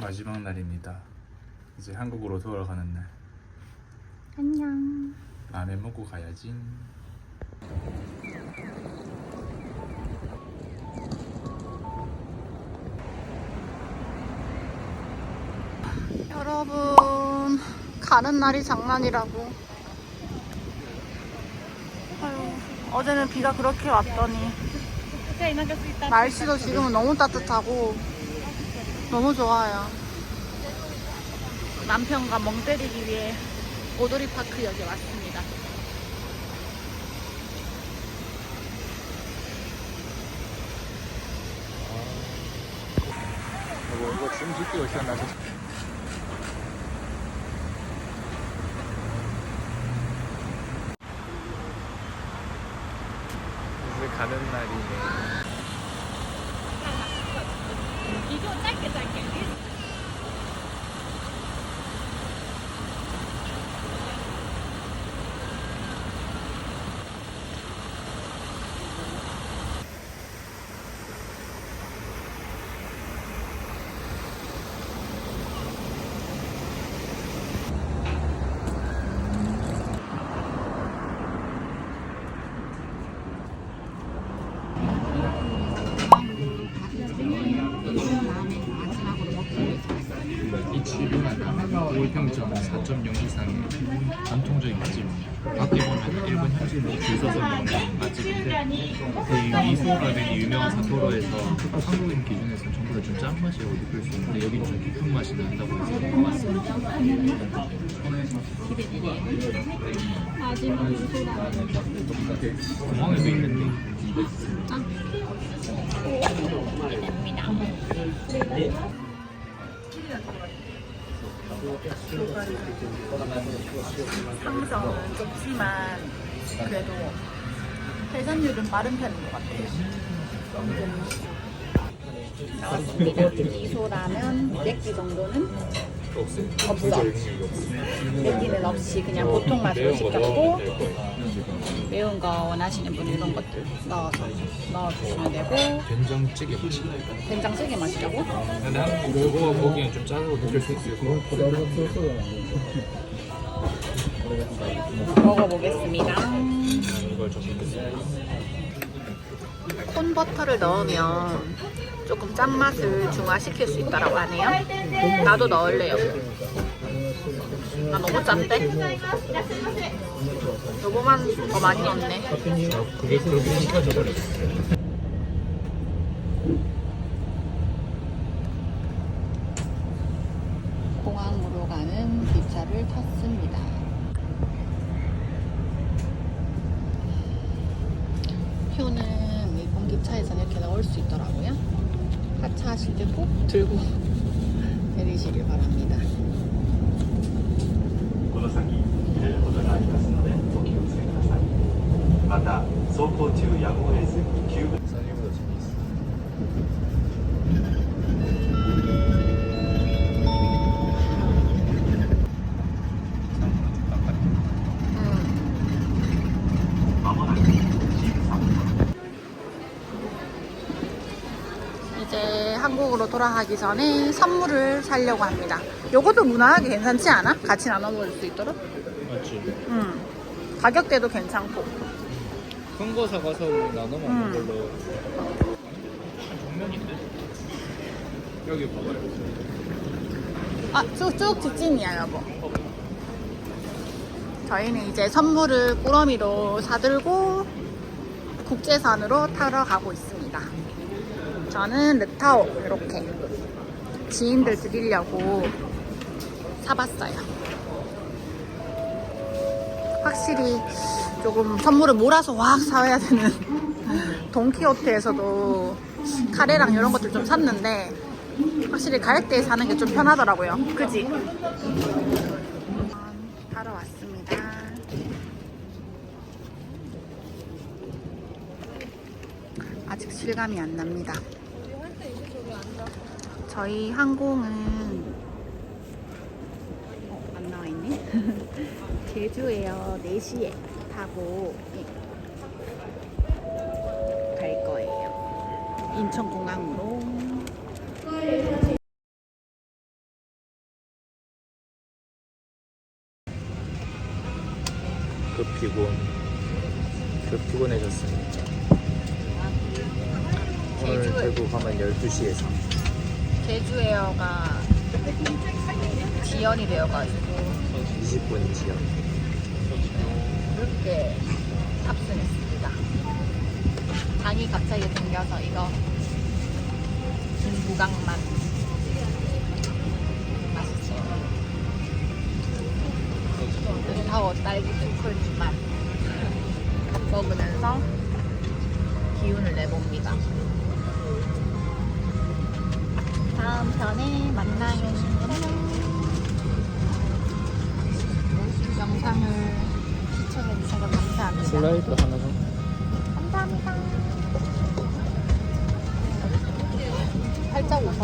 마지막 날입니다. 이제 한국으로 돌아가는 날. 안녕. 라면 먹고 가야지. 여러분, 가는 날이 장난이라고. 아유, 어제는 비가 그렇게 왔더니 날씨도 지금은 너무 따뜻하고 너무 좋아요. 남편과 멍 때리기 위해 오도리 파크역에 왔습니다. 이거 이거 지금 짓기가 시작나서. 이제 가는 날이네. 이거 짧게 짧 게. 5평점 4.0 이상의 전통적인 맛집입니다. 밖에 보면 일본 현지인들이 줄 서서 먹는 맛집인데 그 미소라면이 유명한 사토로에서 한국인 기준에서 전부 다 좀 짠맛이라고 느낄 수 있는데 여기는 좀 깊은 맛이 난다고 해서 먹어봤습니다. 공항에도 있는데 상성은 좁지만 그래도 회전율은 빠른 편인 것 같아요. 나왔습니다. 미소라면 200개 정도는 없어요. 없어. 맵기는 없이 그냥 보통 맛으로 시켰고 매운 거 원하시는 분은 이런 것들 넣어서 넣어주시면 되고 된장찌개 맛이. 된장찌개 맛이라고? 근데 한국 이거 보기엔 좀 짜고 느낄 수 있을 것 같아요. 먹어보겠습니다. 콘버터를 넣으면 조금 짠맛을 중화시킬 수 있다고 하네요. 나도 넣을래요. 나 너무 짠데? 요거만 더 많이 넣네. 공항으로 가는 기차를 탔습니다. 표는 일본 기차에서는 이렇게 넣을 수 있더라고요. 하차하실 때 꼭 들고 내리시길 바랍니다. 한국으로 돌아가기 전에 선물을 사려고 합니다. 요것도 무난하게 괜찮지 않아? 같이 나눠 먹을 수 있도록? 맞지? 음. 가격대도 괜찮고. 큰 거 사가서 뭐 나눠 먹는 음. 걸로. 정면인데? 여기 봐봐요. 아, 쭉쭉 직진이야, 여보. 저희는 이제 선물을 꾸러미로 사들고 국제선으로 타러 가고 있습니다. 저는 르타오 이렇게 지인들 드리려고 사봤어요. 확실히 조금 선물을 몰아서 확 사와야 되는 돈키호테에서도 카레랑 이런 것들 좀 샀는데 확실히 가격대에 사는 게 좀 편하더라고요. 그지? 하러 왔습니다. 아직 실감이 안 납니다. 저희 항공은 어, 안 나와 있네. 제주에요. 4시에 타고 예, 갈 거예요. 인천공항으로. 그 피곤. 그 피곤해졌습니다. 오늘 대구 가면 12시에 3. 제주 에어가 지연이 되어가지고 20분 지연. 그렇게 탑승했습니다. 당이 갑자기 생겨서 이거 김부각만 맛있지. 눈타워 딸기 초콜릿만 먹으면서 기운을 내봅니다. 다음 만나요. 안녕. 영상을 시청해주셔서 감사합니다. 슬라이드 하나 더. 감사합니다. 살짝 웃어.